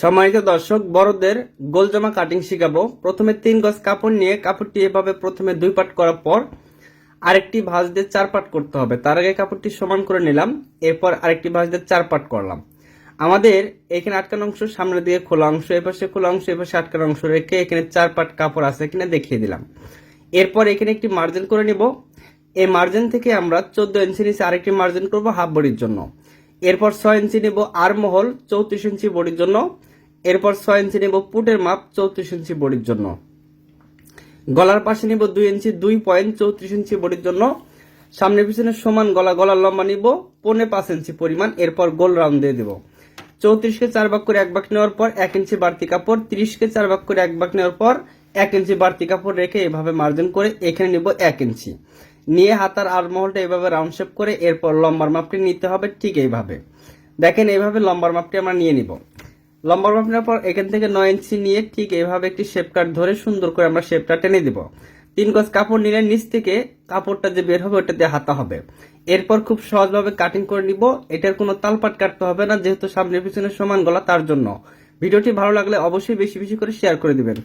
সম্মানিত দর্শক, বড়দের গোল জামা কাটিং শিখাবো। প্রথমে তিন গজ কাপড় নিয়ে কাপড়টি এভাবে প্রথমে দুই পাট করার পর আরেকটি ভাঁজ দিয়ে চার পাট করতে হবে। তার আগে কাপড়টি সমান করে নিলাম, এরপর আরেকটি ভাঁজ দিয়ে চার পাট করলাম। আমাদের এখানে আটকানো অংশ সামনে দিয়ে খোলা অংশ, এপাশে খোলা অংশ, এপাশে আটকানো অংশ রেখে এখানে চার পাট কাপড় আছে কিনা দেখিয়ে দিলাম। এরপর এখানে একটি মার্জিন করে নিব। এই মার্জিন থেকে আমরা চোদ্দ ইঞ্চি নিচে আরেকটি মার্জিন করব হাফ বডির জন্য। এরপর ছয় ইঞ্চি নেব আর মহল চৌত্রিশ ইঞ্চি বডির জন্য। এরপর ছয় ইঞ্চি নেব পুটের মাপ চৌত্রিশ ইঞ্চি বডির জন্য। গলার পাশে নিব দুই ইঞ্চি দুই পয়েন্ট চৌত্রিশ ইঞ্চি বডির জন্য। সামনে পিছনে সমান গলা গলার লম্বা নিব পৌনে পাঁচ ইঞ্চি পরিমাণ, এরপর গোল রাউন্ড দিয়ে দেব। চৌত্রিশকে চার ভাগ করে এক ভাগ নেওয়ার পর এক ইঞ্চি বাড়তি কাপড়, তিরিশকে চার ভাগ করে এক ভাগ নেওয়ার পর এক ইঞ্চি বাড়তি কাপড় রেখে এভাবে মার্জিন করে এখানে নিব এক ইঞ্চি। নিয়ে হাতার আরমহলটা এভাবে রাউন্ড শেপ করে এরপর লম্বার মাপটি নিতে হবে ঠিক এইভাবে। দেখেন এইভাবে লম্বার মাপটি আমরা নিয়ে নিব। লম্বা মাপ নেওয়ার পর এখান থেকে নয় ইঞ্চি নিয়ে ঠিক এভাবে একটি শেপ কাট ধরে সুন্দর করে আমরা শেপটা টেনে দিব। তিন গজ কাপড় নিলে নিচ থেকে কাপড়টা যে বের হবে ওটা দিয়ে হাতা হবে। এরপর খুব সহজভাবে কাটিং করে নিব। এটার কোনো তালপাট কাটতে হবে না, যেহেতু সামনে পিছনে সমান গলা, তার জন্য। ভিডিওটি ভালো লাগলে অবশ্যই বেশি বেশি করে শেয়ার করে দিবেন।